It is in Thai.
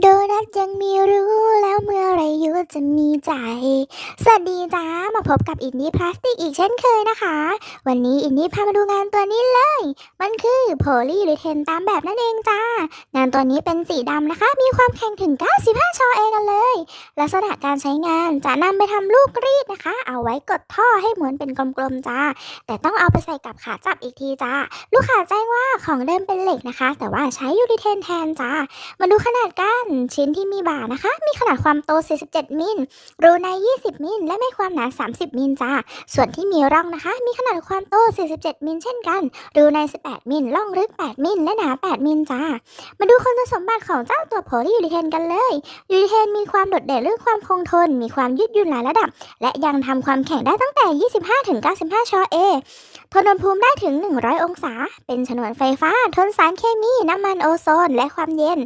โดนัทยังมี จะมีใจ สวัสดีจ้ามาพบกับอินดี้พลาสติกอีกเช่นเคยนะคะ วันนี้อินดี้พามาดูงานตัวนี้เลย มันคือโพลีหรือเทนตามแบบนั่นเองจ้า งานตัวนี้เป็นสีดำนะคะ มีความแข็งถึง 95 ชอเอกันเลย ลักษณะการใช้งานจะนำไปทำลูกรีดนะคะ เอาไว้กดท่อให้เหมือนเป็นกลมๆจ้า แต่ต้องเอาไปใส่กับขาจับอีกทีจ้า ลูกค้าแจ้งว่าของเดิมเป็นเหล็กนะคะ แต่ว่าใช้ยูริเทนแทนจ้า มาดูขนาดกันชิ้นที่มีบ่านะคะ มีขนาดความโต 47มิลรูใน 20 มิลและไม่ความหนา 30 มิลจ้า ส่วนที่มีร่องนะคะ มีขนาดความโต 47 มิลเช่นกัน รูใน 18 มิลร่องลึก 8 มิลและหนา 8 มิลจ้า มาดูคุณสมบัติของเจ้าตัวโพลียูริเทนกันเลยยูริเทนมีความโดดเด่นเรื่องความคงทน มีความยืดหยุ่นหลายระดับ และยังทำความแข็งได้ตั้งแต่ 25-95 ชอเอทนอุณหภูมิได้ถึง 100 องศา เป็นฉนวนไฟฟ้า ทนสารเคมี น้ำมันโอโซน และความเย็น